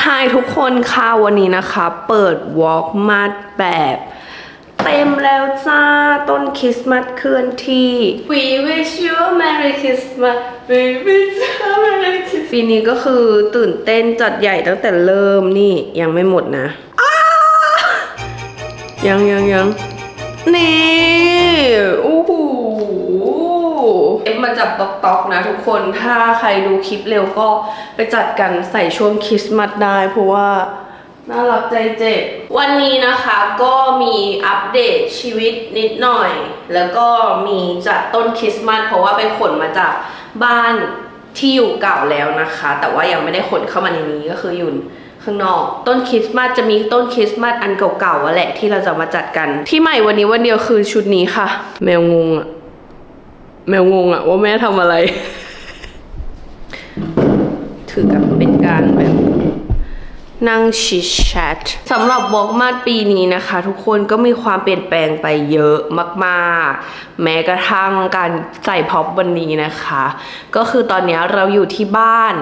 ทักทายทุกคนค่ะวันนี้นะคะ เปิดวอล์กมาแบบ เต็มแล้วจ้า ต้นคริสต์มาสเคลื่อนที่ We wish you a Merry Christmas We wish you a Merry Christmas ปีนี้ก็คือตื่นเต้นจัดใหญ่ตั้งแต่เริ่มนี่ยังไม่หมดนะอ้ายังยังยังนี่ โอ้โห เอฟมาจับตอกตอกๆนะทุกคนถ้าใครดูคลิปเร็วก็ไปจัดกันใส่ช่วงคริสต์มาสได้ เพราะว่าน่ารักใจเจ็บ วันนี้นะคะก็มีอัปเดตชีวิตนิดหน่อย แล้วก็มีจัดต้นคริสต์มาสเพราะว่าไปขนมาจากบ้านที่อยู่เก่าแล้วนะคะ แต่ว่ายังไม่ได้ขนเข้ามาในนี้ก็คืออยู่ข้างนอกต้นคริสต์มาสจะมีต้นคริสต์มาสอันเก่าๆอะแหละที่เราจะมาจัดกัน ที่ใหม่วันนี้วันเดียวคือชุดนี้ค่ะ แมวงงอะ แมวงงอะว่าแม่ทำอะไร ถือกับเป็นการแบบนั่งชิชแชทสำหรับวอล์กมาดปีนี้นะคะ ทุกคนก็มีความเปลี่ยนแปลงไปเยอะมากๆ แม้กระทั่งการใส่พ็อปวันนี้นะคะ ก็คือตอนนี้เราอยู่ที่บ้าน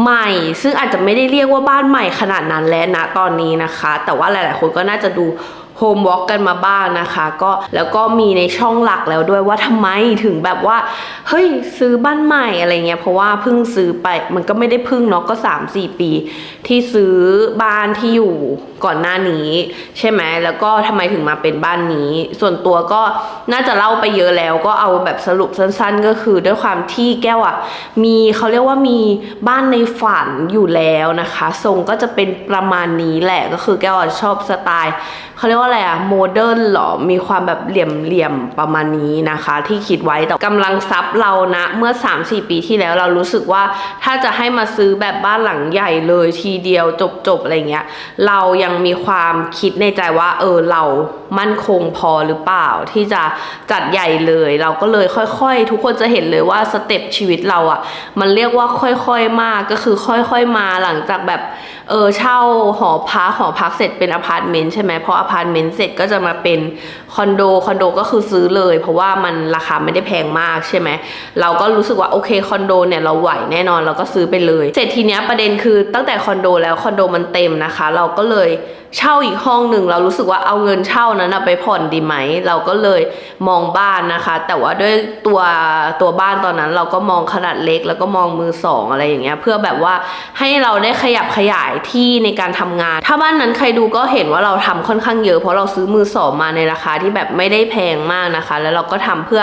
ใหม่ ซึ่งอาจจะไม่ได้เรียกว่าบ้านใหม่ขนาดนั้นแล้วนะตอนนี้นะคะ แต่ว่าหลายๆคนก็น่าจะดู โฮมวอล์กกันมาบ้างนะคะ ก็แล้วก็มีในช่องหลักแล้วด้วยว่าทำไมถึงแบบว่า เฮ้ยซื้อบ้านใหม่อะไรเงี้ยเพราะว่าเพิ่งซื้อไปมันก็ไม่ได้เพิ่งเนาะก็ 3-4 ปี ที่ซื้อบ้านที่อยู่ก่อนหน้านี้ ใช่ไหมแล้วก็ทำไมถึงมาเป็นบ้านนี้ ส่วนตัวก็น่าจะเล่าไปเยอะแล้ว ก็เอาแบบสรุปสั้น ๆ ก็คือด้วยความที่แก้วอะมีเขาเรียกว่ามีบ้านในฝันอยู่แล้วนะคะ ทรงก็จะเป็นประมาณนี้แหละก็คือแก้วอะชอบสไตล์เขาเรียกว่าอะไรอะโมเดิร์นหรอ มีความแบบเหลี่ยมๆประมาณนี้นะคะ ที่คิดไว้แต่กำลังซับเรานะ เมื่อ 3-4 ปีที่แล้วเรารู้สึกว่าถ้าจะให้มาซื้อแบบบ้านหลังใหญ่เลยทีเดียวจบๆอะไรเงี้ย เรายังมีความคิดในใจว่า เออเรามั่นคงพอหรือเปล่าที่จะจัดใหญ่เลย เราก็เลยค่อยๆ ทุกคนจะเห็นเลยว่าสเต็ปชีวิตเราอะมันเรียกว่าค่อยๆมากก็คือค่อย ๆมาหลังจากแบบ เออเช่าหอพักหอพักเสร็จเป็นอพาร์ตเมนต์ใช่ไหมพออพาร์ตเมนต์เสร็จก็จะมาเป็นคอนโดคอนโดก็คือซื้อเลย เพราะว่ามันราคาไม่ได้แพงมากใช่ไหมเราก็รู้สึกว่าโอเคคอนโดเนี่ยเราไหวแน่นอนเราก็ซื้อไปเลย เสร็จทีเนี้ยประเด็นคือตั้งแต่คอนโดแล้วคอนโดมันเต็มนะคะ เราก็เลยเช่าอีกห้องหนึ่งเรารู้สึกว่าเอาเงินเช่านั้นไปผ่อนดีไหม เราก็เลยมองบ้านนะคะ แต่ว่าด้วยตัวตัวบ้านตอนนั้นเราก็มองขนาดเล็ก แล้วก็มองมือสองอะไรอย่างเงี้ยเพื่อแบบว่าให้เราได้ขยับขยายที่ในการทำงาน ถ้าบ้านนั้นใครดูก็เห็นว่าเราทำค่อนข้างเยอะเพราะเราซื้อมือสองมาในราคาที่แบบไม่ได้แพงมากนะคะ แล้วเราก็ทำเพื่อ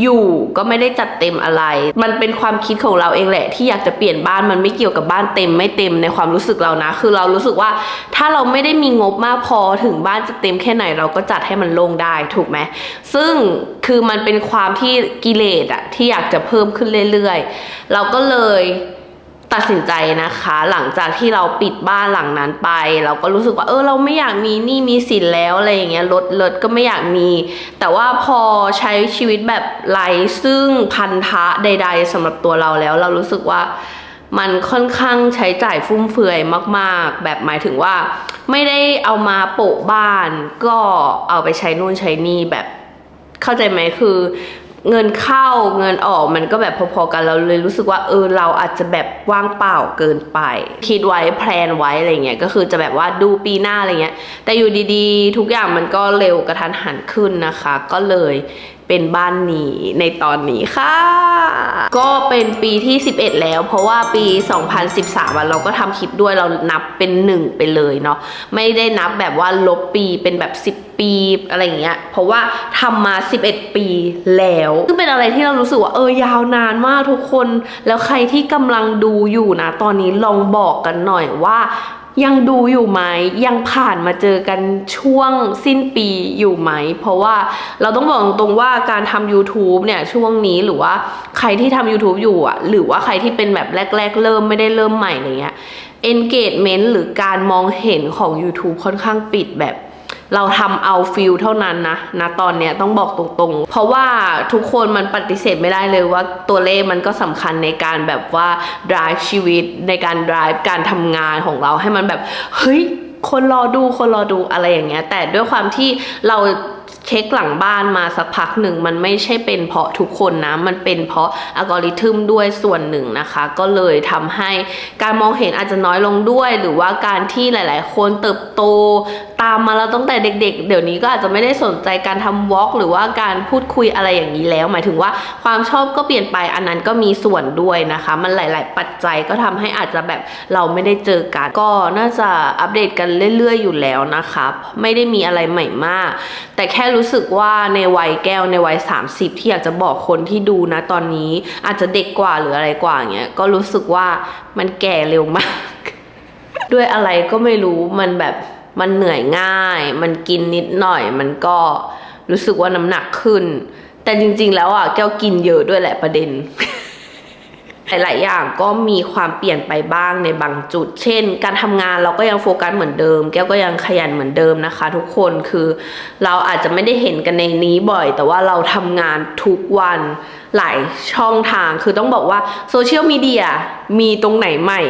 อยู่ก็ไม่ได้จัดเต็มอะไร มันเป็นความคิดของเราเองแหละ ที่อยากจะเปลี่ยนบ้านมันไม่เกี่ยวกับบ้านเต็มไม่เต็มในความรู้สึกเรานะ คือเรารู้สึกว่าถ้าเราไม่ได้มีงบมากพอถึงบ้านจะเต็มแค่ไหนเราก็จัดให้มันโล่งได้ถูกไหมซึ่งคือมันเป็นความที่กิเลสอะที่อยากจะเพิ่มขึ้นเรื่อยๆ เราก็เลย ตัดสินใจนะคะ หลังจากที่เราปิดบ้านหลังนั้นไป เราก็รู้สึกว่าเออเราไม่อยากมีหนี้มีสินแล้วอะไรอย่างเงี้ยรถรถก็ไม่อยากมี แต่ว่าพอใช้ชีวิตแบบไรซึ่งพันธะใด ๆสำหรับตัวเราแล้ว เรารู้สึกว่ามันค่อนข้างใช้จ่ายฟุ่มเฟือยมาก ๆ แบบหมายถึงว่า ไม่ได้เอามาโปะบ้าน ก็เอาไปใช้นู่นใช้นี่แบบเข้าใจไหมคือ เงินเข้าเงินออกมันก็แบบพอๆกันเราเลยรู้สึกว่าเออเราอาจจะแบบว่างเปล่าเกินไป คิดไว้แพลนไว้อะไรเงี้ยก็คือจะแบบว่าดูปีหน้าอะไรเงี้ยแต่อยู่ดีๆ ทุกอย่างมันก็เร็วกระทันหันขึ้นนะคะ ก็เลย เป็นบ้านนี้ในตอนนี้ค่ะ ก็เป็นปีที่ 11 แล้ว เพราะว่าปี 2013อะเราก็ทำคลิปด้วยเรานับเป็นหนึ่งไปเลยเนาะไม่ได้นับแบบว่าลบปีเป็นแบบ 10 ปีอะไรอย่างเงี้ยเพราะว่าทำมา 11 ปีแล้วซึ่งเป็นอะไรที่เรารู้สึกว่าเออยาวนานมากทุกคน แล้วใครที่กำลังดูอยู่นะ ตอนนี้ลองบอกกันหน่อยว่า ยังดูอยู่ไหมยังผ่านมาเจอกันช่วงสิ้นปีอยู่ไหม เพราะว่าเราต้องบอกตรงว่าการทำ YouTube เนี่ยช่วงนี้หรือว่าใครที่ทำ YouTube อยู่อะ หรือว่าใครที่เป็นแบบแรก ๆ เริ่มไม่ได้เริ่มใหม่อะไรเงี้ย engagement หรือการมองเห็นของ YouTube ค่อนข้างปิดแบบ เราทำเอาฟิลเท่านั้นนะนะตอนเนี้ยต้องบอกตรงๆ เพราะว่าทุกคนมันปฏิเสธไม่ได้เลยว่าตัวเลขมันก็สำคัญในการแบบว่า drive ชีวิตในการ drive การทำงานของเราให้มันแบบ เฮ้ย คนรอดูคนรอดูอะไรอย่างเงี้ย แต่ด้วยความที่เรา เช็คหลังบ้านมาสักพักหนึ่ง มันไม่ใช่เป็นเพราะทุกคนนะ มันเป็นเพราะอัลกอริทึมด้วยส่วนหนึ่งนะคะ ก็เลยทำให้การมองเห็นอาจจะน้อยลงด้วย หรือว่าการที่หลาย ๆ คนเติบโตตามมาเราตั้งแต่เด็ก ๆ เดี๋ยวนี้ก็อาจจะไม่ได้สนใจการทำวอล์กหรือว่าการพูดคุยอะไรอย่างนี้แล้ว หมายถึงว่าความชอบก็เปลี่ยนไปอันนั้นก็มีส่วนด้วยนะคะ มันหลาย ๆ ปัจจัยก็ทำให้อาจจะแบบเราไม่ได้เจอกัน ก็น่าจะอัปเดตกันเรื่อย ๆ อยู่แล้วนะคะ ไม่ได้มีอะไรใหม่มาก แต่แค่รู้สึกว่าในวัยแก้วในวัย 30 ที่อยากจะบอกคนที่ดูนะตอนนี้อาจจะเด็กกว่าหรืออะไรกว่าเงี้ยก็รู้สึกว่ามันแก่เร็วมาก ด้วยอะไรก็ไม่รู้มันแบบมันเหนื่อยง่าย มันกินนิดหน่อย มันก็รู้สึกว่าน้ำหนักขึ้น แต่จริง ๆ แล้วอะแก้วกินเยอะด้วยแหละประเด็น หลายๆอย่างก็มีความเปลี่ยนไปบ้างในบางจุด เช่น การทำงานเราก็ยังโฟกัสเหมือนเดิม แก้วก็ยังขยันเหมือนเดิมนะคะ ทุกคนคือเราอาจจะไม่ได้เห็นกันในนี้บ่อย แต่ว่าเราทำงานทุกวันหลายช่องทาง คือต้องบอกว่าโซเชียลมีเดียมีตรงไหนใหม่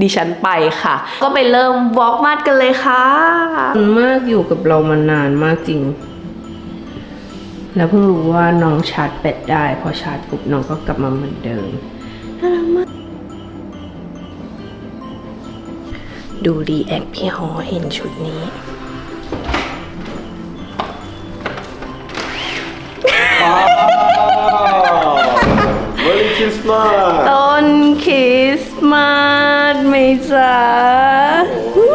ดิฉันไปค่ะ ก็ไปเริ่มวอล์กมาดกันเลยค่ะมากอยู่กับเรามานานมากจริง แล้วเพิ่งรู้ว่าน้องชาร์จแบตได้ พอชาร์จปุ๊บน้องก็กลับมาเหมือนเดิมน่ารักมาก ดูรีแอคพี่ฮอเห็นชุดนี้ Merry Christmas ต้นคริสต์มาสไหมจ๊ะ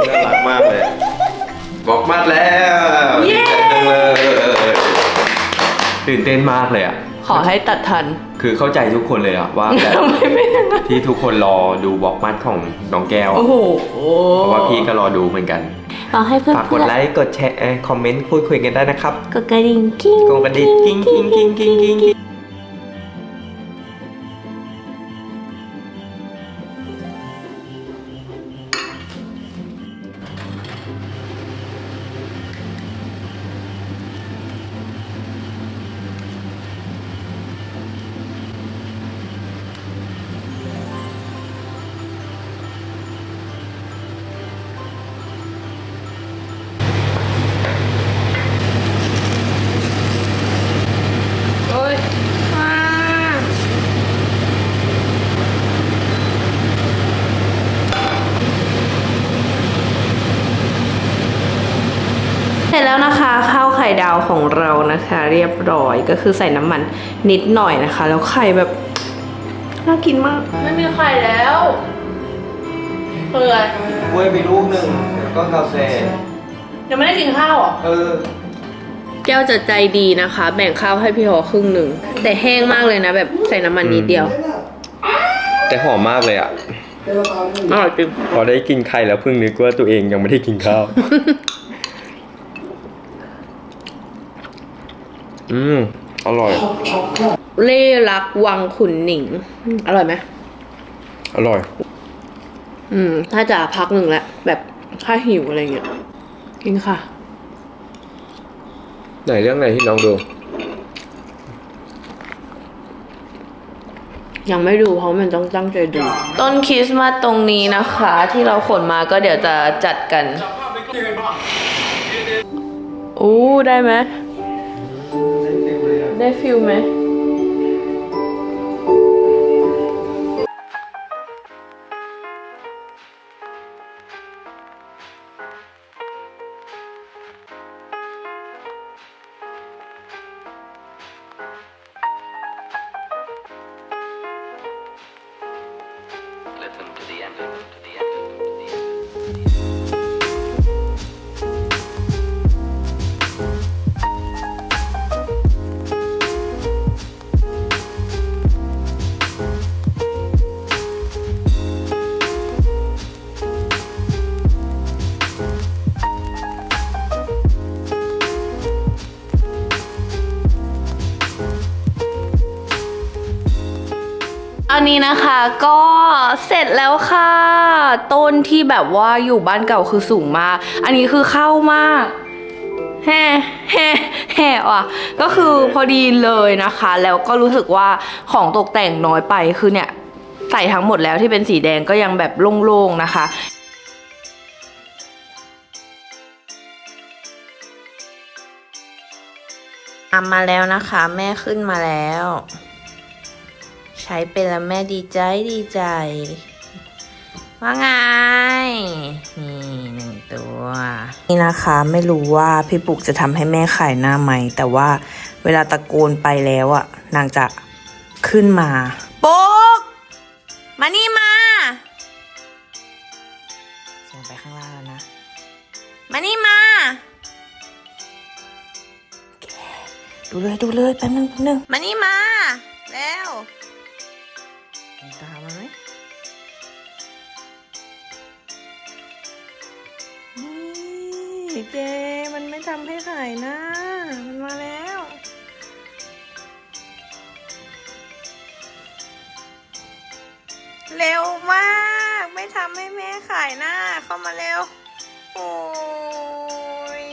น่ารักมากเลย บอกมาแล้ว ตื่นเต้นมากเลยอะ ขอให้ตัดทัน คือเข้าใจทุกคนเลยอะว่าแบบทำไมไม่ได้นะที่ทุกคนรอดูบอกมัดของน้องแก้ว โอ้โหเพราะว่าพี่ก็รอดูเหมือนกันเอาให้เพื่อนฝากกดไลค์ กดแชร์เอ่อคอมเมนต์พูดคุยกันได้นะครับ กดกระดิ่งกิ้งกดกระดิ่งกิ้งกิ้งกิ้งกิ้งกิ้ง ข้าวไข่ดาวของเรานะคะ เรียบร้อยก็คือใส่น้ำมันนิดหน่อยนะคะ แล้วไข่แบบน่ากินมาก ไม่มีไข่แล้วเปื่อยกล้วยไปลูกหนึ่งแล้วก็กาแฟยังไม่ได้กินข้าวอะเออ แก้วจะใจดีนะคะ แบ่งข้าวให้พี่หอครึ่งหนึ่ง แต่แห้งมากเลยนะ แบบใส่น้ำมันนิดเดียวแต่หอมมากเลยอะอร่อยจริงพอได้กินไข่แล้วเพิ่งนึกว่าตัวเองยังไม่ได้กินข้าว อืม อร่อย เล่รักวังขุนหนิง อร่อยไหม อร่อย อืม ถ้าจะพักหนึ่งแล้วแบบถ้าหิวอะไรเงี้ย กินค่ะ ไหนเรื่องไหนที่น้องดู ยังไม่ดูเพราะมันต้องตั้งใจดู ต้นคริสต์มาสตรงนี้นะคะ ที่เราขนมาก็เดี๋ยวจะจัดกัน อู้ได้ไหม ได้ฟิลไหม ก็เสร็จแล้วค่ะ ต้นที่แบบว่าอยู่บ้านเก่าคือสูงมาก อันนี้คือเข้ามากแฮ่แฮ่แฮ่ว่ะก็คือพอดีเลยนะคะ แล้วก็รู้สึกว่าของตกแต่งน้อยไปคือเนี่ยใส่ทั้งหมดแล้วที่เป็นสีแดงก็ยังแบบโล่งๆนะคะทำมาแล้วนะคะ แม่ขึ้นมาแล้ว ใช้เป็นแล้วแม่ดีใจดีใจ ว่าไง นี่หนึ่งตัว นี่นะคะไม่รู้ว่าพี่ปุกจะทำให้แม่ขายหน้าไหม แต่ว่าเวลาตะโกนไปแล้วอะนางจะขึ้นมาปุกมานี่มาเสียงไปข้างล่างแล้วนะ มานี่มาดูเลยดูเลยแป๊บนึงแป๊บนึงมานี่มา แล้วเห็น ตามันไหมนี่เจมันไม่ทำให้ขายนะ มันมาแล้ว เร็วมาก ไม่ทำให้แม่ขายหน้าเข้ามาเร็ว โอ้ย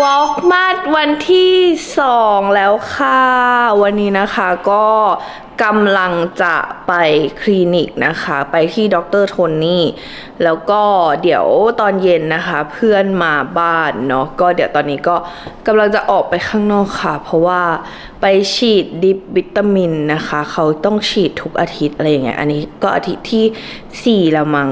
วอล์กมาดวันที่ 2 แล้วค่ะ วันนี้นะคะก็กำลังจะไปคลินิกนะคะ ไปที่ดรโทนี่แล้วก็เดี๋ยวตอนเย็นนะคะ เพื่อนมาบ้านเนาะก็เดี๋ยวตอนนี้ก็กำลังจะออกไปข้างนอกค่ะ เพราะว่าไปฉีดดิปวิตามินนะคะ เขาต้องฉีดทุกอาทิตย์อะไรอย่างเงี้ยอันนี้ก็อาทิตย์ที่ 4 แล้วมั้ง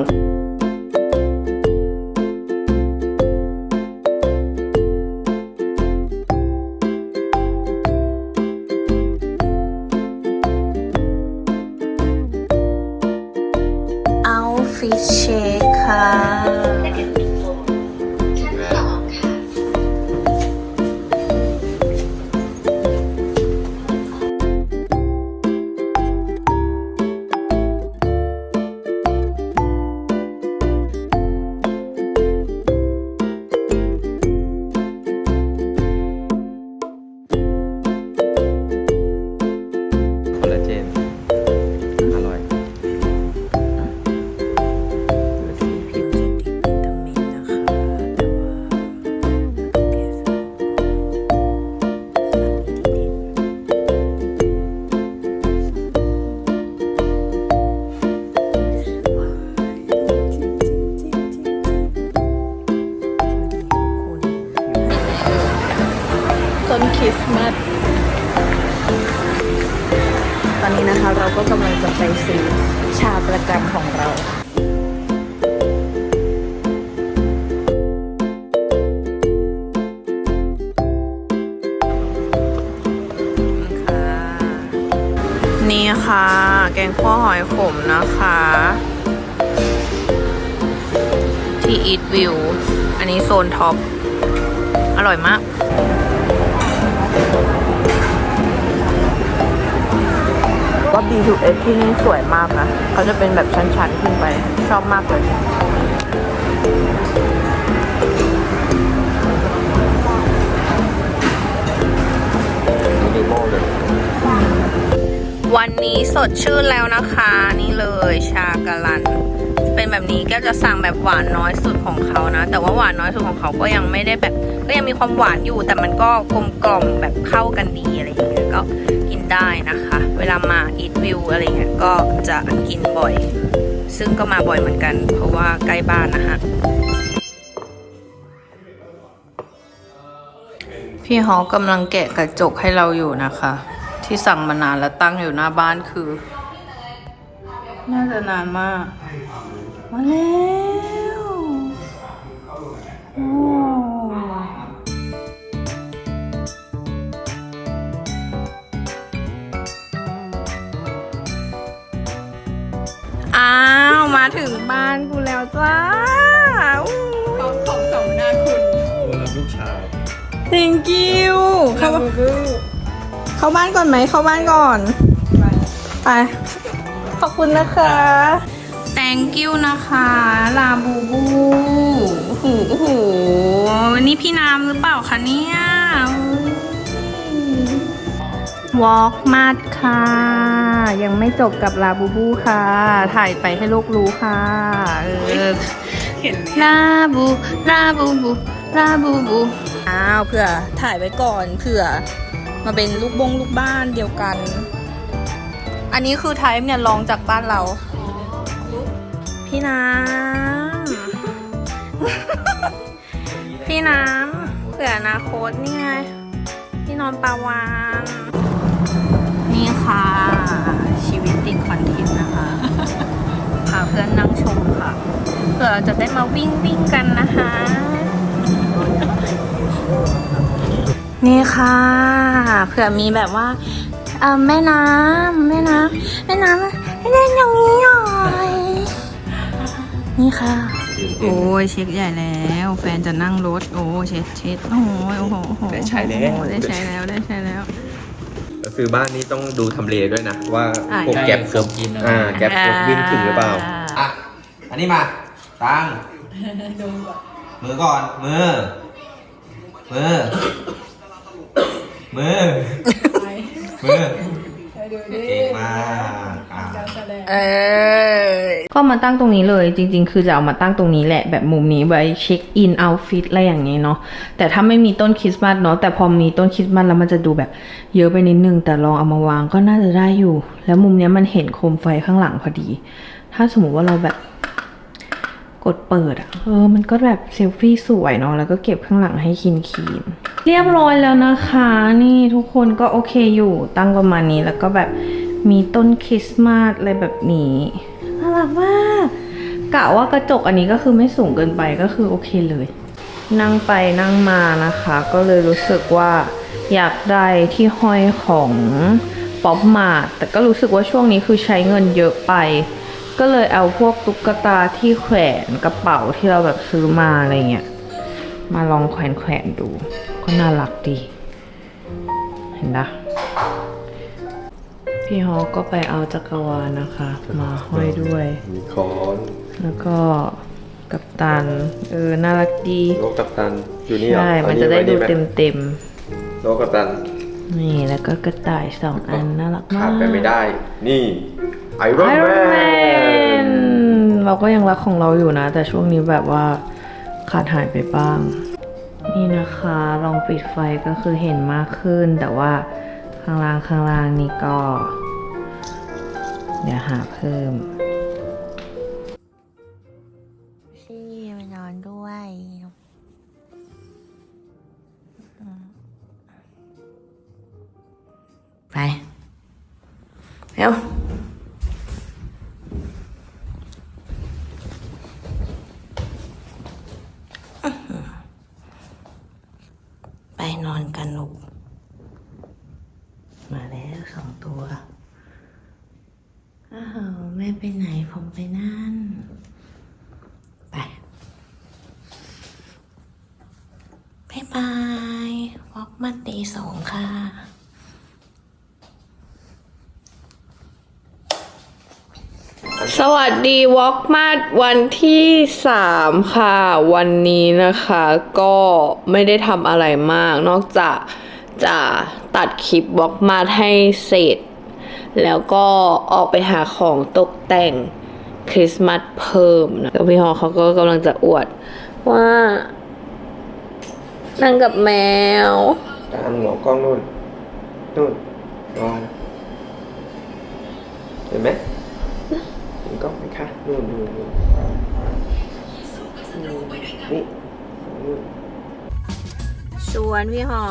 ท็อป อร่อยมาก ว่า B2S ที่นี่สวยมากนะเขาจะเป็นแบบชั้นๆขึ้นไป ชอบมากเลยนี่ดีโม่เลยวันนี้สดชื่นแล้วนะคะ นี่เลยชากะลัน เป็นแบบนี้แก็จะสั่งแบบหวานน้อยสุดของเขานะ แต่ว่าหวานน้อยสุดของเขาก็ยังไม่ได้แบบ ก็ยังมีความหวานอยู่ แต่มันก็กลมกล่อมแบบเข้ากันดีอะไรอย่างเงี้ยก็กินได้นะคะ เวลามาอีทวิวอะไรเงี้ยก็จะกินบ่อย ซึ่งก็มาบ่อยเหมือนกัน เพราะว่าใกล้บ้านนะคะพี่ฮอกำลังแกะกระจกให้เราอยู่นะคะ ที่สั่งมานานแล้วตั้งอยู่หน้าบ้านคือ น่าจะนานมาก มาแล้วอ้าว มาถึงบ้านกูแล้วจ้าของของสอมนาคุณรับลูกชาย thank you เข้าเข้าบ้านก่อนไหม เข้าบ้านก่อน ไป ขอบคุณนะคะ thank you นะคะ ลาบูบูโอ้โหโอ้โห นี่พี่น้ำหรือเปล่าคะเนี่ยวอล์กมาดค่ะ ยังไม่จบกับลาบูบูค่ะ ถ่ายไปให้โลกรู้ค่ะเออลาบูลาบูบูลาบูบูอ้าวเผื่อถ่ายไว้ก่อนเผื่อ มาเป็นลูกบงลูกบ้านเดียวกัน อันนี้คือไทป์เนี่ยลองจากบ้านเรา พี่น้ำ พี่น้ำเผื่ออนาคตนี่ไง พี่นอนปลาวานนี่ค่ะ ชีวิตติดคอนเทนต์นะคะพาเพื่อนนั่งชมค่ะ เผื่อเราจะได้มาวิ่งวิ่งกันนะคะ นี่ค่ะ เผื่อมีแบบว่าแม่น้ำแม่น้ำแม่น้ำให้เล่นอย่างนี้ นี่ค่ะ โอ้ยเช็คใหญ่แล้ว แฟนจะนั่งรถ โอ้เช็ดเช็ดโอ้ยโอ้โหโอ้โหได้ใช้แล้วโอ้ได้ใช้แล้วได้ใช้แล้วซื้อบ้านนี้ต้องดูทำเลด้วยนะ ว่าอ่าพวกแก๊ปเกือบกินอ่าแก๊ปเกือบวิ่งถึงหรือเปล่าอะอันนี้มาตั้งมือก่อนมือมือมือมือเก่งมากอะ เออ ก็มาตั้งตรงนี้เลยจริง ๆ คือจะเอามาตั้งตรงนี้แหละแบบมุมนี้ไว้เช็คอินเอาฟิตอะไรอย่างนี้เนาะแต่ถ้าไม่มีต้นคริสต์มาสเนาะแต่พอมีต้นคริสต์มาสแล้วมันจะดูแบบเยอะไปนิดนึง แต่ลองเอามาวางก็น่าจะได้อยู่ แล้วมุมเนี้ยมันเห็นโคมไฟข้างหลังพอดี ถ้าสมมติว่าเราแบบกดเปิดอะเออ มันก็แบบเซลฟี่สวยเนาะ แล้วก็เก็บข้างหลังให้คินคีนๆเรียบร้อยแล้วนะคะ นี่ทุกคนก็โอเคอยู่ ตั้งประมาณนี้แล้วก็แบบ มีต้นคริสต์มาสอะไรแบบนี้น่ารักมากกะว่ากระจกอันนี้ก็คือไม่สูงเกินไปก็คือโอเคเลย นั่งไปนั่งมานะคะ ก็เลยรู้สึกว่าอยากได้ที่ห้อยของป๊อปมาแต่ก็รู้สึกว่าช่วงนี้คือใช้เงินเยอะไป ก็เลยเอาพวกตุ๊กตาที่แขวนกระเป๋าที่เราแบบซื้อมาอะไรเงี้ยมาลองแขวนแขวนดู ก็น่ารักดี เห็นปะ พี่ฮอก็ไปเอาจักรวาลนะคะ มาห้อยด้วย มีค้อนแล้วก็กัปตัน เออ น่ารักดีโลกกัปตันอยู่นี่เหรอใช่เอามันจะได้ดูไว้เต็นี่มไหเต็มโลกกัปตันๆนี่แล้วก็กระต่ายสองอันน่ารักมากขาดไปไม่ได้ นี่ไอรอนไอรอนแมแมนนเราก็ยังรักของเราอยู่นะ แต่ช่วงนี้แบบว่าขาดหายไปบ้าง นี่นะคะ ลองปิดไฟก็คือเห็นมากขึ้นแต่ว่า ข้างล่างข้างล่างนี่ก็ เดี๋ยวหาเพิ่มพี่มานอนด้วยไปเร็ว ไปนอนกันลูก มาแล้วสองตัว อ้าวแม่ไปไหนผม ไปนั่นไปบายบายวอกมาตีสองค่ะสวัสดีวอล์กมาดวันที่3ค่ะ วันนี้นะคะก็ไม่ได้ทำอะไรมาก นอกจากจะตัดคลิปวอล์กมาดให้เสร็จ แล้วก็ออกไปหาของตกแต่ง คริสต์มาสเพิ่มนะแล้วพี่ฮอเขาก็กำลังจะอวดว่านั่งกับแมว ตามหัวกล้องนู่นนู่นมองเห็นไหมเห็นกล้องไหมคะนู่นนู่นนู่นนี่นู่นชวนพี่หอ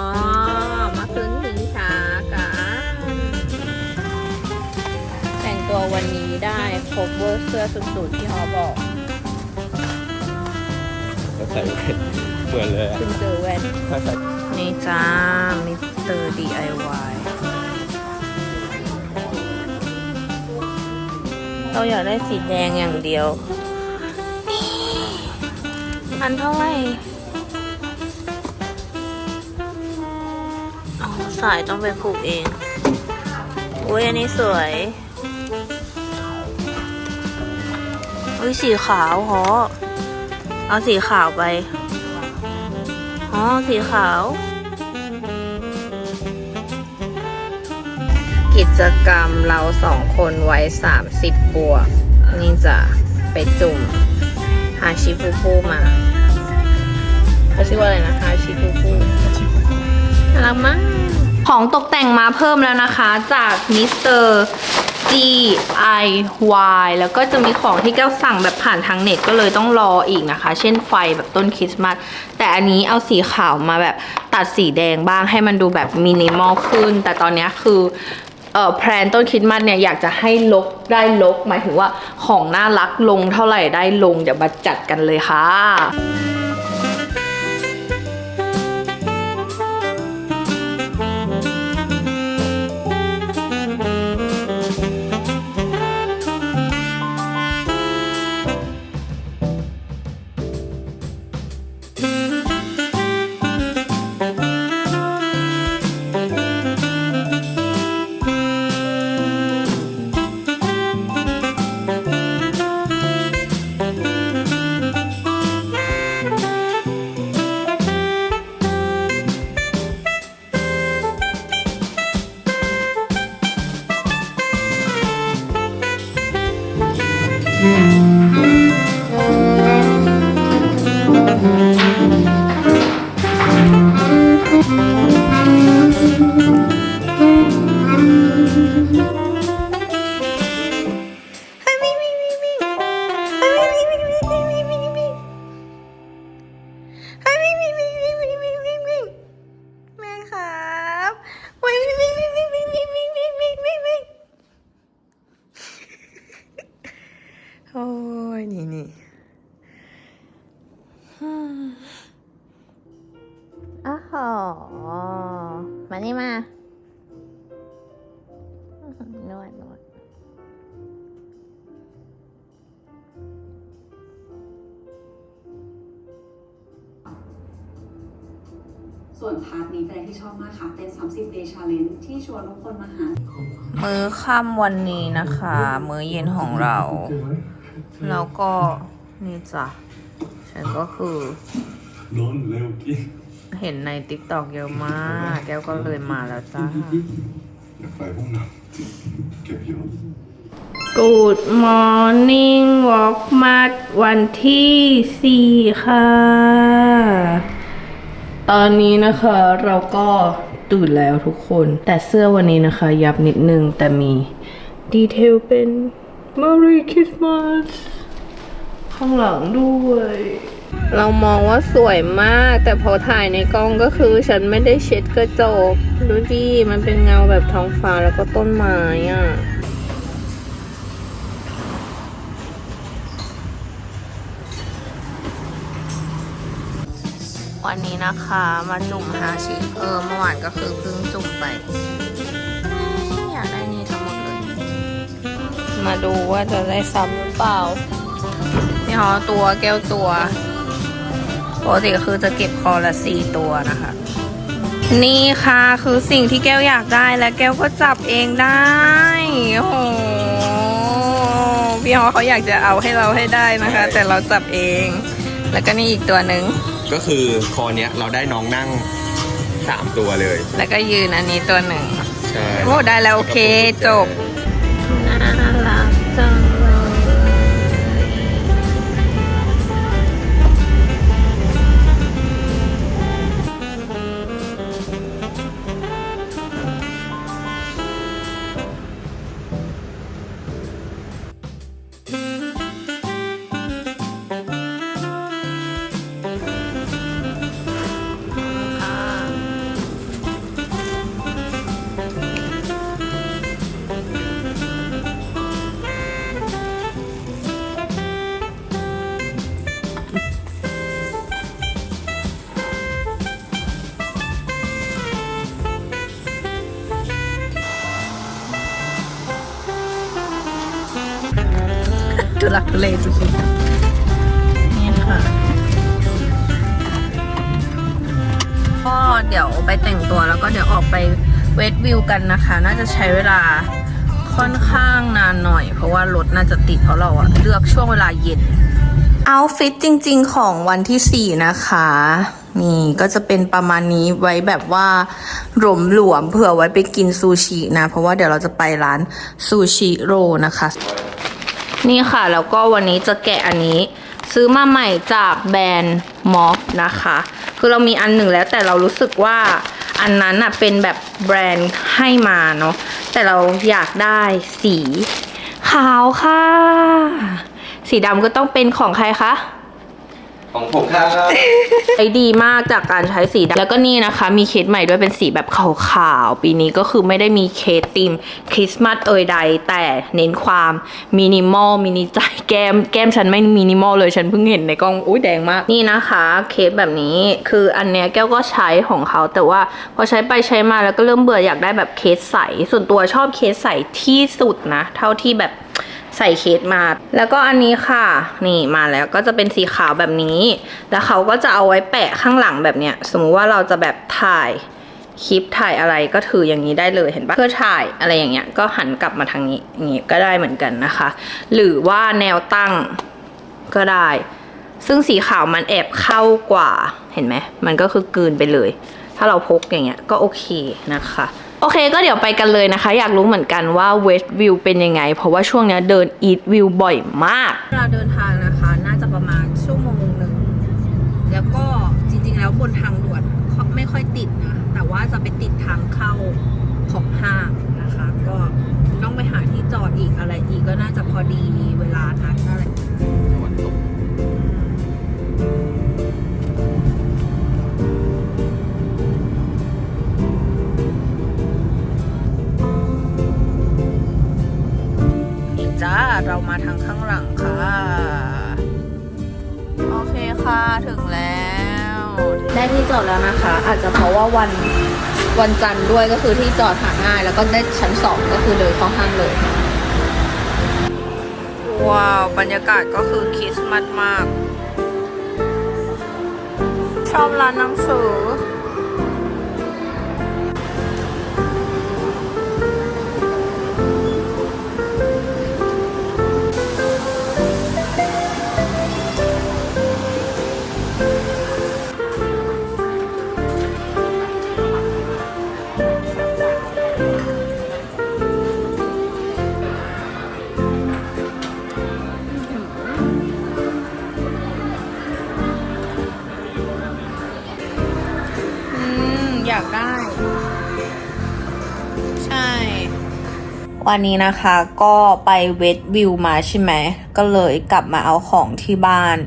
มมาขึ้นหิง ครบเวอร์เสื้อสุดๆที่ฮอบอกแล้วใส่แว่นเหมือนเลยอะคุณเจอแว่น ถ้าใส่นี่จ้า มิสเตอร์ DIY เราอยากได้สีแดงอย่างเดียวนี่พันเท่าไหร่สายต้องไปผูกเอง อุ้ยอันนี้สวย อุ้ยสีขาวเหรอเอาสีขาวไปอ๋อสีขาว กิจกรรมเราสองคนไว้30บวกนี่จะไปจุ่มฮาชิฟูฟูมาเขาชื่อว่าอะไรนะฮาชิฟูฟูน่ารักมากของตกแต่งมาเพิ่มแล้วนะคะ จากมิสเตอร์ DIY แล้วก็จะมีของที่แก้วสั่งแบบผ่านทางเน็ตก็เลยต้องรออีกนะคะ เช่นไฟแบบต้นคริสต์มาส แต่อันนี้เอาสีขาวมาแบบตัดสีแดงบ้างให้มันดูแบบมินิมอลขึ้น แต่ตอนนี้คือเอ่อแพลนต้นคริสต์มาสเนี่ยอยากจะให้ลกได้ลก หมายถึงว่าของน่ารักลงเท่าไหร่ได้ลง เดี๋ยวมาจัดกันเลยค่ะ นวดนวดส่วนพาร์ทนี้เป็นอะไรที่ชอบมากค่ะ เป็น 30 day challenge ที่ชวนทุกคนมาหา มื้อค่ำวันนี้นะคะ มื้อเย็นของเรา แล้วก็นี่จ้ะ ฉันก็คือ ร้อนเร็วกินเห็นใน t ิ k t o k เยอะมาก แก้วก็เลยมาแล้วจ้า อยากไปห้องน้ำ เก็บเยอะ Good morning walk มาวันที่ 4 ค่ะ ตอนนี้นะคะเราก็ตื่นแล้วทุกคน แต่เสื้อวันนี้นะคะ ยับนิดนึง แต่มีดีเทลเป็น Merry Christmas ข้างหลังด้วย เรามองว่าสวยมาก แต่พอถ่ายในกล้องก็คือฉันไม่ได้เช็ดกระจก ดูดิมันเป็นเงาแบบท้องฟ้าแล้วก็ต้นไม้อะวันนี้นะคะมาจุ่มฮาชิเออเมื่อวานก็คือเพิ่งจุ่มไปอยากได้นี่ทั้งหมดเลย มาดูว่าจะได้ซ้ำหรือเปล่านี่ฮะตัวแก้วตัว ปกติก็คือจะเก็บคอละสี่ตัวนะคะ นี่ค่ะคือสิ่งที่แก้วอยากได้และแก้วก็จับเองได้โอ้โหพี่ฮอเขาอยากจะเอาให้เราให้ได้นะคะ แต่เราจับเอง แล้วก็นี่อีกตัวหนึ่งก็คือคอเนี้ยเราได้น้องนั่งสามตัวเลย แล้วก็ยืนอันนี้ตัวหนึ่งใช่โอ้ได้แล้วโอเคจบ กันนะคะ น่าจะใช้เวลาค่อนข้างนานหน่อย เพราะว่ารถน่าจะติดเพราะเราอะเลือกช่วงเวลาเย็นเอาฟิตจริงๆของวันที่ 4 นะคะ นี่ก็จะเป็นประมาณนี้ไว้แบบว่าหลวมหลวมๆเผื่อไว้ไปกินซูชินะ เพราะว่าเดี๋ยวเราจะไปร้านซูชิโรนะคะ นี่ค่ะ แล้วก็วันนี้จะแกะอันนี้ ซื้อมาใหม่จากแบรนด์มอฟนะคะ คือเรามีอันหนึ่งแล้วแต่เรารู้สึกว่า อันนั้นอะเป็นแบบแบรนด์ให้มาเนาะแต่เราอยากได้สีขาวค่ะ สีดำก็ต้องเป็นของใครคะ ของผมครับใช้ดีมากจากการใช้สีดำแล้วก็นี่นะคะ มีเคสใหม่ด้วยเป็นสีแบบขาวๆ ปีนี้ก็คือไม่ได้มีเคสธีมคริสต์มาสเอ่ยใด แต่เน้นความมินิมอลมินิใจแก้มแก้มฉันไม่มินิมอลเลยฉันเพิ่งเห็นในกล้องอุ้ยแดงมาก นี่นะคะเคสแบบนี้คืออันเนี้ยแก้วก็ใช้ของเขา แต่ว่าพอใช้ไปใช้มาแล้วก็เริ่มเบื่ออยากได้แบบเคสใส ส่วนตัวชอบเคสใสที่สุดนะ เท่าที่แบบ ใส่เคสมา แล้วก็อันนี้ค่ะ นี่มาแล้วก็จะเป็นสีขาวแบบนี้ แล้วเขาก็จะเอาไว้แปะข้างหลังแบบเนี้ย สมมุติว่าเราจะแบบถ่ายคลิปถ่ายอะไรก็ถืออย่างนี้ได้เลยเห็นปะเพื่อถ่ายอะไรอย่างเงี้ย ก็หันกลับมาทางนี้อย่างงี้ก็ได้เหมือนกันนะคะ หรือว่าแนวตั้งก็ได้ ซึ่งสีขาวมันแอบเข้ากว่าเห็นไหมมันก็คือกลืนไปเลย ถ้าเราพกอย่างเงี้ยก็โอเคนะคะ โอเคก็เดี๋ยวไปกันเลยนะคะ อยากรู้เหมือนกันว่าเวสต์วิวเป็นยังไง เพราะว่าช่วงนี้เดินอีทวิวบ่อยมากเวลาเดินทางนะคะ น่าจะประมาณชั่วโมงหนึ่งแล้วก็จริงๆ แล้วบนทางด่วนไม่ค่อยติดนะ แต่ว่าจะไปติดทางเข้าของห้างนะคะ ก็ต้องไปหาที่จอดอีกอะไรอีกก็น่าจะพอดีเวลานัดอะไร มาทางข้างหลังค่ะ โอเคค่ะถึงแล้ว ได้ที่จอดแล้วนะคะ อาจจะเพราะว่าวันวันจันทร์ด้วยก็คือที่จอดหาง่าย แล้วก็ได้ชั้นสองก็คือเดินเข้าห้างเลย ว้าว บรรยากาศก็คือคริสต์มาสมาก ชอบร้านหนังสืออื วันนี้นะคะก็ไปเวทวิวมาใช่ไหม ก็เลยกลับมาเอาของที่บ้าน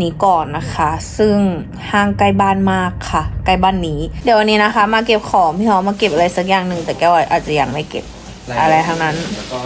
นี้ก่อนนะคะ ซึ่งห้างใกล้บ้านมากค่ะ ใกล้บ้านนี้ เดี๋ยววันนี้นะคะ มาเก็บของพี่หอมมาเก็บอะไรสักอย่างหนึ่งแต่แกวอาจจะยังไม่เก็บอะไรทั้งนั้น แล้วก็